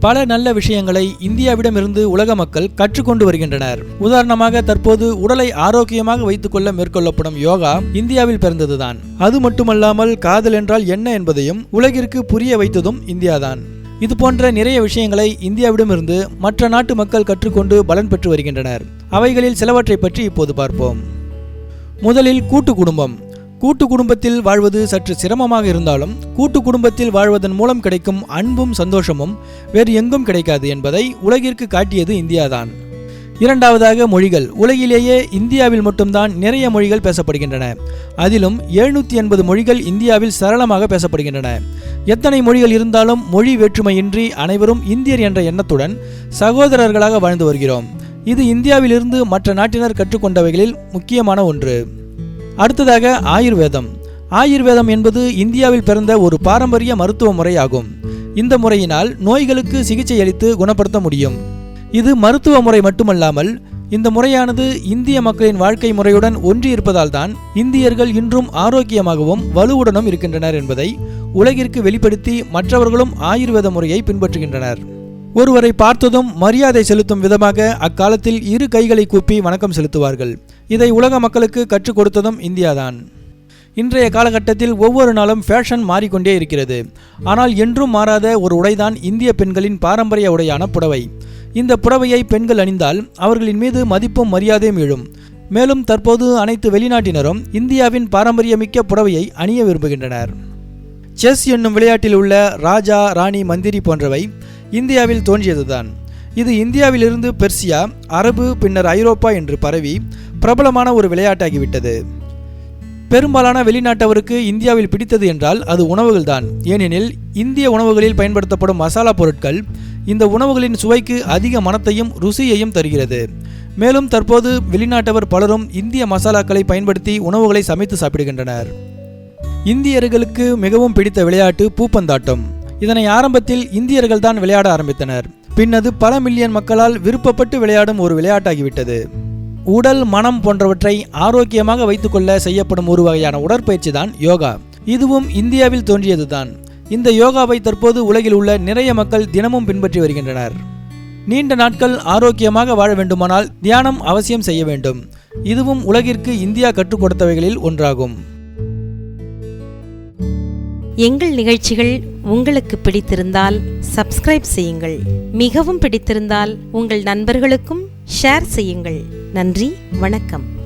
பல நல்ல விஷயங்களை இந்தியாவிடமிருந்து உலக மக்கள் கற்றுக்கொண்டு வருகின்றனர். உதாரணமாக தற்போது உடலை ஆரோக்கியமாக வைத்துக்கொள்ள மேற்கொள்ளப்படும் யோகா இந்தியாவில் பிறந்ததுதான். அது மட்டுமல்லாமல் காதல் என்றால் என்ன என்பதையும் உலகிற்கு புரிய வைத்ததும் இந்தியாதான். இது போன்ற நிறைய விஷயங்களை இந்தியாவிடமிருந்து மற்ற நாட்டு மக்கள் கற்றுக்கொண்டு பலன் பெற்று வருகின்றனர். அவைகளில் சிலவற்றை பற்றி இப்போது பார்ப்போம். முதலில் கூட்டு குடும்பம். கூட்டு குடும்பத்தில் வாழ்வது சற்று சிரமமாக இருந்தாலும் கூட்டு குடும்பத்தில் வாழ்வதன் மூலம் கிடைக்கும் அன்பும் சந்தோஷமும் வேறு எங்கும் கிடைக்காது என்பதை உலகிற்கு காட்டியது இந்தியாதான். இரண்டாவதாக மொழிகள். உலகிலேயே இந்தியாவில் மட்டும்தான் நிறைய மொழிகள் பேசப்படுகின்றன. அதிலும் எழுநூற்றி எண்பது மொழிகள் இந்தியாவில் சரளமாக பேசப்படுகின்றன. எத்தனை மொழிகள் இருந்தாலும் மொழி வேற்றுமையின்றி அனைவரும் இந்தியர் என்ற எண்ணத்துடன் சகோதரர்களாக வாழ்ந்து வருகிறோம். இது இந்தியாவிலிருந்து மற்ற நாட்டினர் கற்றுக்கொண்டவைகளில் முக்கியமான ஒன்று. அடுத்ததாக ஆயுர்வேதம். ஆயுர்வேதம் என்பது இந்தியாவில் பிறந்த ஒரு பாரம்பரிய மருத்துவ முறையாகும். இந்த முறையினால் நோய்களுக்கு சிகிச்சை அளித்து குணப்படுத்த முடியும். இது மருத்துவ முறை மட்டுமல்லாமல் இந்த முறையானது இந்திய மக்களின் வாழ்க்கை முறையுடன் ஒன்றி இருப்பதால்தான் இந்தியர்கள் இன்றும் ஆரோக்கியமாகவும் வலுவுடனும் இருக்கின்றனர் என்பதை உலகிற்கு வெளிப்படுத்தி மற்றவர்களும் ஆயுர்வேத முறையை பின்பற்றுகின்றனர். ஒருவரை பார்த்ததும் மரியாதை செலுத்தும் விதமாக அக்காலத்தில் இரு கைகளை கூப்பி வணக்கம் செலுத்துவார்கள். இதை உலக மக்களுக்கு கற்றுக் கொடுத்ததும் இந்தியாதான். இன்றைய காலகட்டத்தில் ஒவ்வொரு நாளும் ஃபேஷன் மாறிக்கொண்டே இருக்கிறது. ஆனால் என்றும் மாறாத ஒரு உடைதான் இந்திய பெண்களின் பாரம்பரிய உடையான புடவை. இந்த புடவையை பெண்கள் அணிந்தால் அவர்களின் மீது மதிப்பும் மரியாதையும் எழும். மேலும் தற்போது அனைத்து வெளிநாட்டினரும் இந்தியாவின் பாரம்பரியமிக்க புடவையை அணிய விரும்புகின்றனர். செஸ் என்னும் விளையாட்டில் உள்ள ராஜா ராணி மந்திரி போன்றவை இந்தியாவில் தோன்றியதுதான். இது இந்தியாவிலிருந்து பெர்சியா அரபு பின்னர் ஐரோப்பா என்று பரவி பிரபலமான ஒரு விளையாட்டாகிவிட்டது. பெரும்பாலான வெளிநாட்டவருக்கு இந்தியாவில் பிடித்தது என்றால் அது உணவுகள்தான். ஏனெனில் இந்திய உணவுகளில் பயன்படுத்தப்படும் மசாலா பொருட்கள் இந்த உணவுகளின் சுவைக்கு அதிக மனத்தையும் ருசியையும் தருகிறது. மேலும் தற்போது வெளிநாட்டவர் பலரும் இந்திய மசாலாக்களை பயன்படுத்தி உணவுகளை சமைத்து சாப்பிடுகின்றனர். இந்தியர்களுக்கு மிகவும் பிடித்த விளையாட்டு பூப்பந்தாட்டம். இதனை ஆரம்பத்தில் இந்தியர்கள் தான் விளையாட ஆரம்பித்தனர். பின்னது பல மில்லியன் மக்களால் விருப்பப்பட்டு விளையாடும் ஒரு விளையாட்டாகிவிட்டது. உடல் மனம் போன்றவற்றை ஆரோக்கியமாக வைத்துக்கொள்ள செய்யப்படும் ஒரு வகையான உடற்பயிற்சி தான் யோகா. இதுவும் இந்தியாவில் தோன்றியதுதான். இந்த யோகாவை தற்போது உலகில் உள்ள நிறைய மக்கள் தினமும் பின்பற்றி வருகின்றனர். நீண்ட நாட்கள் ஆரோக்கியமாக வாழ வேண்டுமானால் தியானம் அவசியம் செய்ய வேண்டும். இதுவும் உலகிற்கு இந்தியா கற்றுக் கொடுத்தவைகளில் ஒன்றாகும். எங்கள் நிகழ்ச்சிகள் உங்களுக்கு பிடித்திருந்தால் சப்ஸ்கிரைப் செய்யுங்கள். மிகவும் பிடித்திருந்தால் உங்கள் நண்பர்களுக்கும் ஷேர் செய்யுங்கள். நன்றி வணக்கம்.